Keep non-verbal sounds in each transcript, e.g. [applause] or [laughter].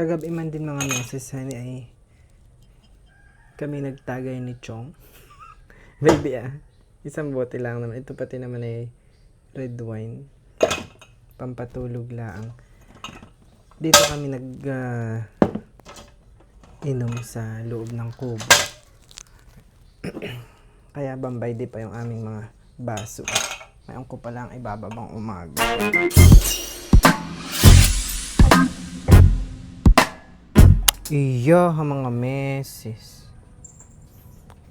Kagabi man din mga meses honey ay kami nagtagay ni Chong. [laughs] Baby ah. Isang bote lang naman. Ito pati naman ay red wine. Pampatulog lang. Dito kami nag ah, inom sa loob ng kubo. [clears throat] Kaya bambay di pa yung aming mga baso. Ngayon ko pa lang ibababang umaga. Iya, mga meses.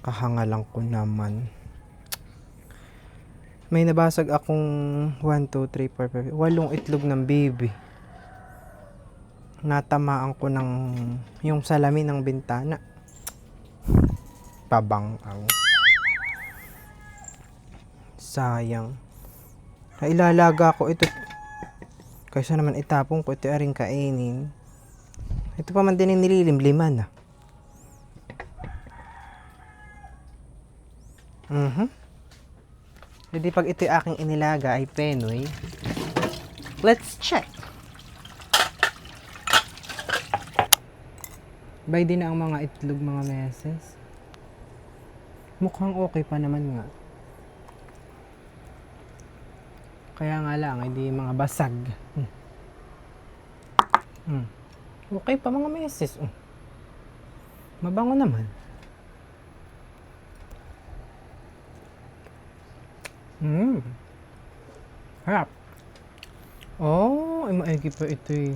Kahangalan ko naman. May nabasag akong 1, 2, 3, 4, 5, walong itlog ng baby. Natamaan ko ng yung salamin ng bintana. Pabangaw. Sayang. Nailalaga ko ito. Kaysa naman itapon ko ito aring kainin. Ito pa man din yung nililimliman ah. Mhm. Hindi pag ito yung aking inilaga ay penoy. Let's check. Bay din ang mga itlog mga meses. Mukhang okay pa naman nga. Kaya nga lang, hindi mga basag. Hmm. Hmm. Okay pa mga meses. Oh. Mabango naman. Hmm. Harap. Oh, ay maigi pa ito eh.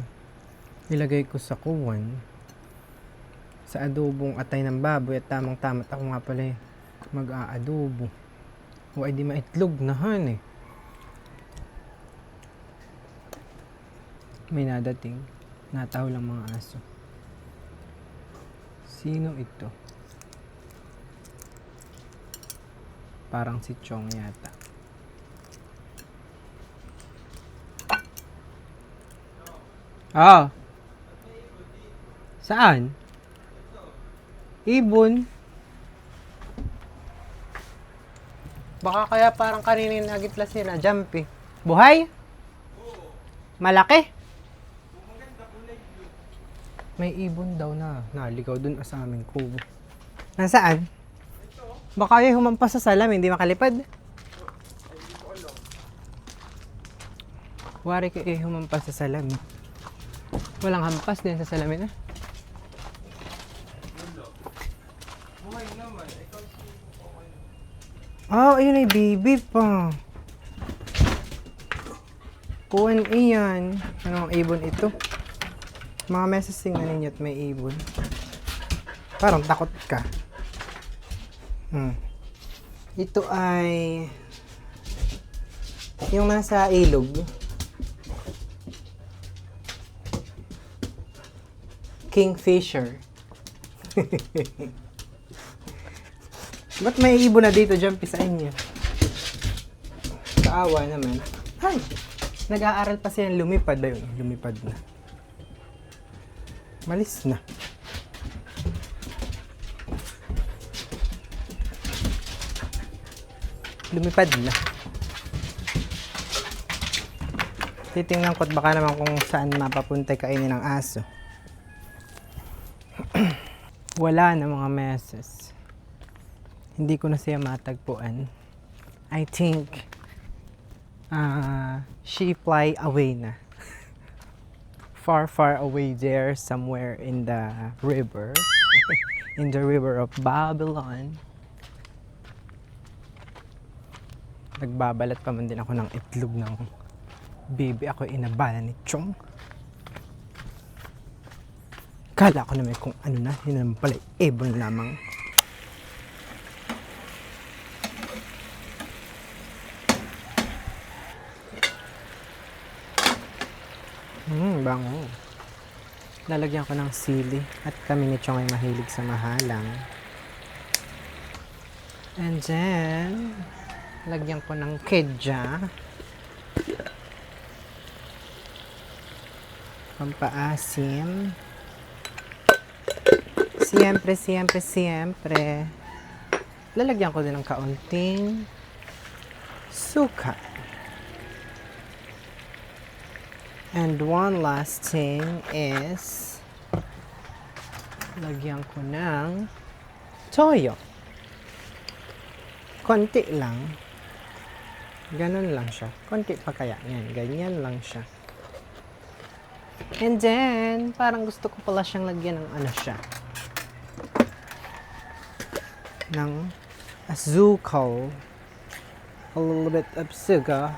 Ilagay ko sa kuwan. Sa adobong atay ng baboy at tamang tamat ako nga pala eh. Mag-aadobo. O ay di maitlog na han eh. May nadating. Nataw lang mga aso. Sino ito? Parang si Chong yata. Ah. Saan? Ibon. Baka kaya parang kanina nagitla sila. Jumpy. Buhay? Malaki? May ibon daw na naligaw dun sa aming kubo. Nasaan? Baka yung humampas sa salam, hindi makalipad. Wari ka eh, humampas sa salam. Walang hampas din sa salamin ah. Oh, ayun ay baby pa. Kuwan iyan. Anong ibon ito? Mga meses tingnan ninyo at may ibon. Parang takot ka. Hmm. Ito ay yung nasa ilog. Kingfisher. [laughs] Ba't may ibon na dito, Jumpy, sa inyo? Kaawa naman. Ay! Nag-aaral pa siya lumipad. Ayun, lumipad na. Malis na. Lumipad na. Titingnan ko at baka naman kung saan mapapunta kainin ng aso. [clears throat] Wala na mga meses. Hindi ko na siya matagpuan. I think uh, she fly away na far, far away there, somewhere in the river, [laughs] in the river of Babylon. Nagbabalat pa man din ako ng itlog ng baby ako inabala ni Chong. Kala ko naman kung ano na, yun naman pala, ibon lamang. Hmm, bango. Lalagyan ko ng sili at kami ni Chong ay mahilig sa mahalang. And then, lagyan ko ng kedja. Pampaasim. Siyempre, siyempre, siyempre. Lalagyan ko din ng kaunting suka. And one last thing is Lagyan ko ng toyo. Konti lang. Ganun lang siya. Konti pa kaya. Yan, ganyan lang siya. And then, parang gusto ko pala siyang lagyan ng ano siya. Ng azuko. A little bit of sugar.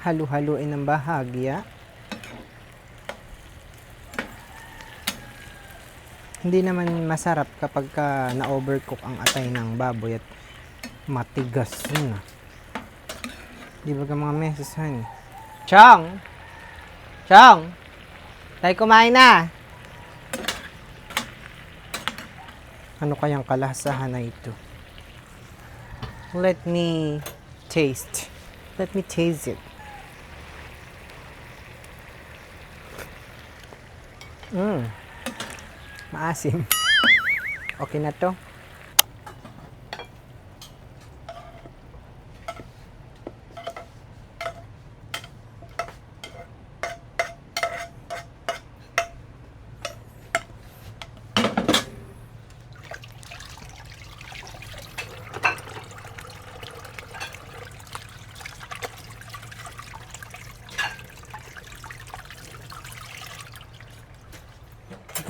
Halu-haluin ng bahagya. Hindi naman masarap kapag ka na-overcook ang atay ng baboy at matigas yun ah. Di ba ka mga meses, honey? Chong! Chong! Tayo kumain na! Ano kayang kalasahan na ito? Let me taste. Let me taste it. Mmm. Maasim. Okay na to.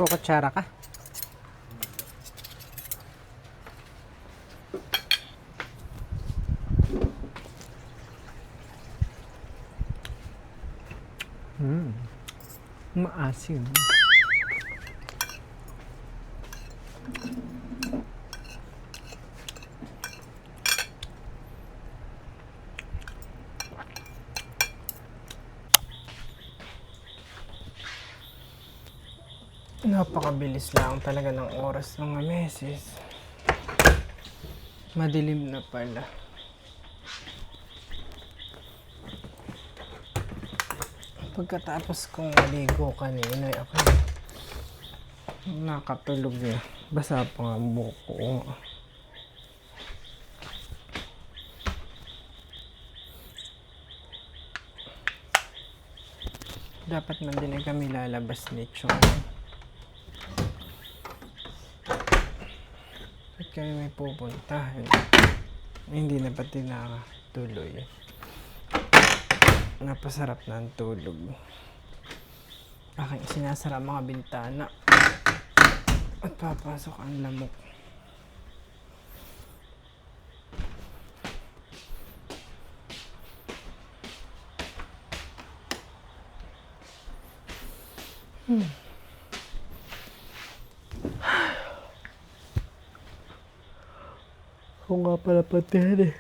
Kukutsara ka. Mm. Maasim. Napakabilis lang talaga ng oras ng meses. Madilim na pala. Pagkatapos kong maligo kanina, ako nakatulog na. Basa pa nga buhok ko. Dapat man din kami lalabas ni Chong. Kami may pupuntahan. Hindi na pati nakatuloy. Napasarap na ang tulog. Aking sinasara mga bintana. At papasok ang lamok. Ako nga pala pati eh.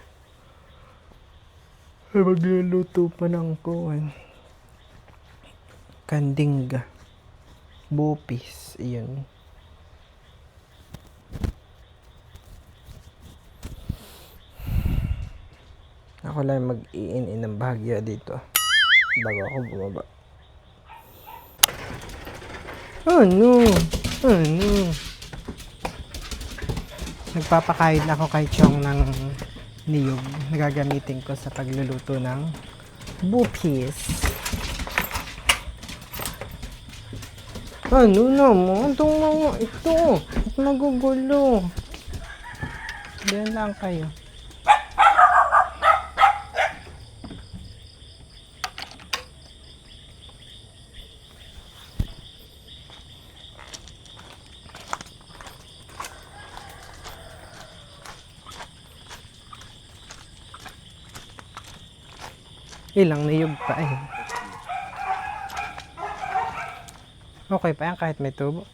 Ay magluluto pa ng kuwan. Kandingga. Bupis. Iyon. Ako lang mag-iin ng bahagya dito. Bago ako bumaba. Ano? Ano? Nagpapakahid na ako kay Chong ng niyog na gagamitin ko sa pagluluto ng bupis. Ano naman? Itong mga ito. At magugulo. Diyan lang kayo. Ilang niyog pa eh. Okay pa yan kahit may tubo.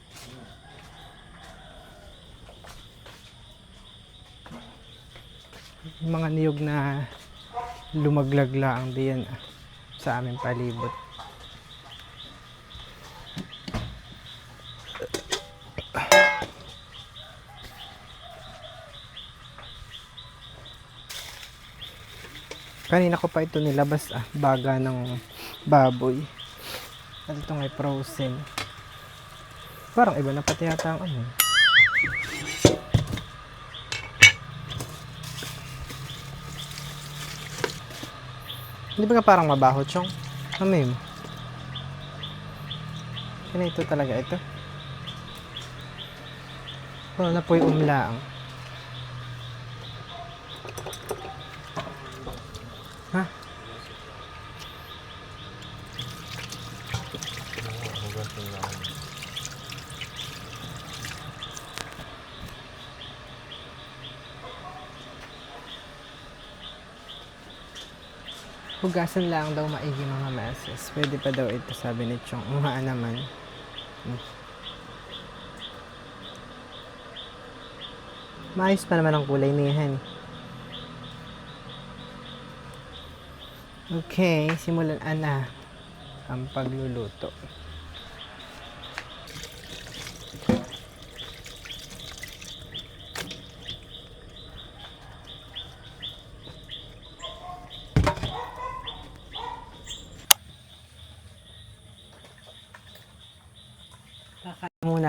Mga niyog na lumaglag lang diyan sa aming palibot. Kanina ko pa ito nilabas ah, baga ng baboy. At ito ngay frozen. Parang iba na pati yata ang ano. Hindi ba ka parang mabaho, Chong? Amoy mo. Ganito talaga ito. Oh, napoy umlaang. Hugasan lang daw maigi mga meses. Pwede pa daw ito, sabi ni Chong. Umaan naman. Hmm. Maayos pa naman ang kulay niya, Han. Okay, simulan na ang pagluluto.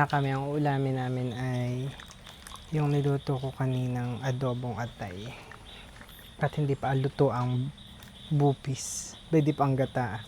Muna kami. Ang ulamin namin ay yung niluto ko kaninang adobong atay. At hindi pa luto ang bupis. Pwede pa ang gata.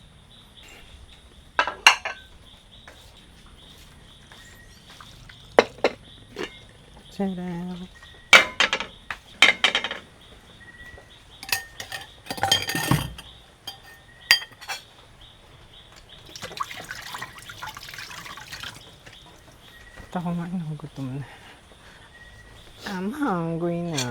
Tadam! Ba't ako gutom na. I'm hungry na.